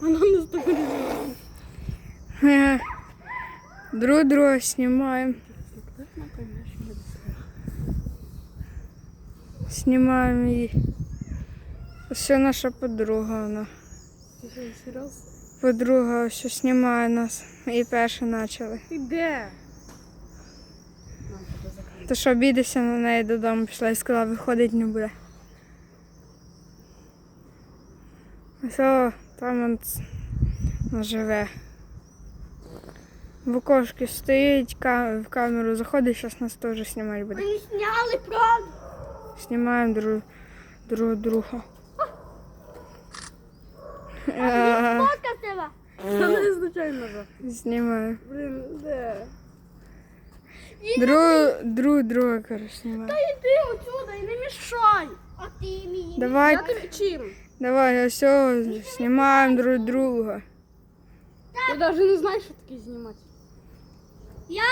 Вона не стабілізує. Е, Друг друга знімаємо. Знімаємо її. Ось наша подруга вона. Подруга що знімає нас. І перше почали. Ти де? То що обідався на неї додому пішла і сказала, виходить не буде. О, там он живе. В окошці стоїть, в камеру заходить, зараз нас теж знімати буде. Вони зняли правду. Знімаємо друг, друг друга. Е, Фотка тебе. Та не звичайно же. Знімаємо. Блін, де? Друг, друг друга, коротше, знімаємо. Іди отсюда і не мішай. А ти мені. Давай, Я тобі чим? Давай, ось, о, знімаємо друг друга. Ты навіть не знаешь, що таке знімати. Я